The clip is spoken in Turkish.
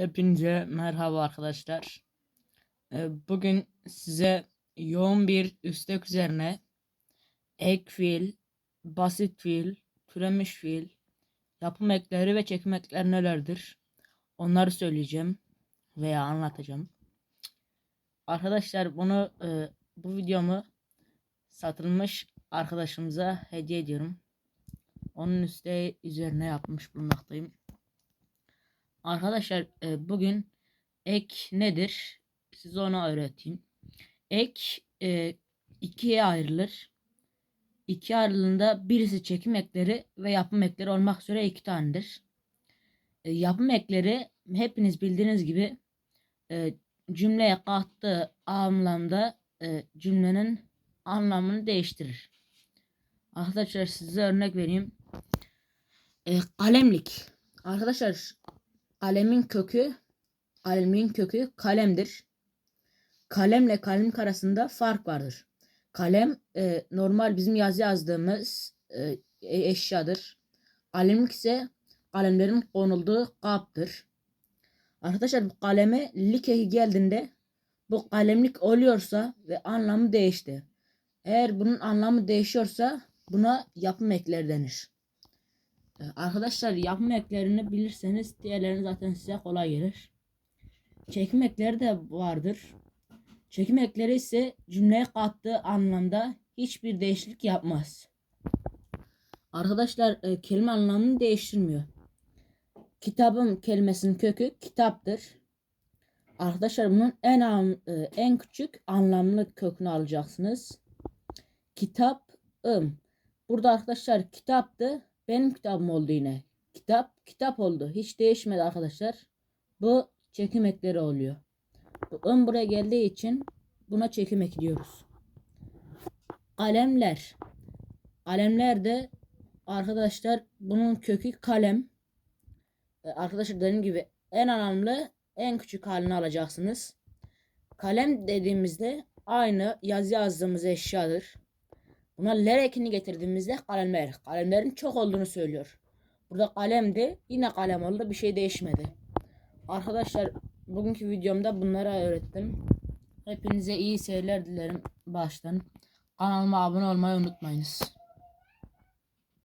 Hepinize merhaba arkadaşlar. Ee, Bugün size yoğun bir üstek üzerine ek fiil, basit fiil, türemiş fiil, yapım ekleri ve çekim ekleri nelerdir? Onları söyleyeceğim veya anlatacağım. Arkadaşlar bunu e, bu videomu satılmış arkadaşımıza hediye ediyorum. Onun üstte üzerine yapmış bulunmaktayım. Arkadaşlar e, bugün ek nedir? Size onu öğreteyim. Ek e, ikiye ayrılır. İki ayrılığında birisi çekim ekleri ve yapım ekleri olmak üzere iki tanedir. E, yapım ekleri hepiniz bildiğiniz gibi cümleye kattığı anlamda cümlenin anlamını değiştirir. Arkadaşlar size örnek vereyim. Kalemlik. Arkadaşlar Kalemin kökü kalemin kökü kalemdir. Kalemle kalemlik arasında fark vardır. Kalem e, normal bizim yazı yazdığımız e, eşyadır. Kalemlik ise kalemlerin konulduğu kaptır. Arkadaşlar bu kaleme like geldiğinde bu kalemlik oluyorsa ve anlamı değişti. Eğer bunun anlamı değişiyorsa buna yapım ekler denir. Ee, Arkadaşlar yapım eklerini bilirseniz diğerlerini zaten size kolay gelir. Çekim ekleri de vardır. Çekim ekleri ise cümleye kattığı anlamda hiçbir değişiklik yapmaz. Arkadaşlar e, kelime anlamını değiştirmiyor. Kitabın kelimesinin kökü kitaptır. Arkadaşlar bunun en e, en küçük anlamlı kökünü alacaksınız. Kitapım. Burada arkadaşlar kitaptı. Benim kitabım oldu yine. Kitap kitap oldu. Hiç değişmedi arkadaşlar. Bu çekim ekleri oluyor. Bu ön buraya geldiği için buna çekim ekliyoruz. Kalemler. Kalemler de arkadaşlar bunun kökü kalem. Ee, Arkadaşlar dediğim gibi en önemli en küçük halini alacaksınız. Kalem dediğimizde aynı yazı yazdığımız eşyadır. Buna ler ekini getirdiğimizde kalemler. Kalemlerin çok olduğunu söylüyor. Burada kalemdi. Yine kalem oldu. Bir şey değişmedi. Arkadaşlar bugünkü videomda bunları öğrettim. Hepinize iyi seyirler dilerim baştan. Kanalıma abone olmayı unutmayınız.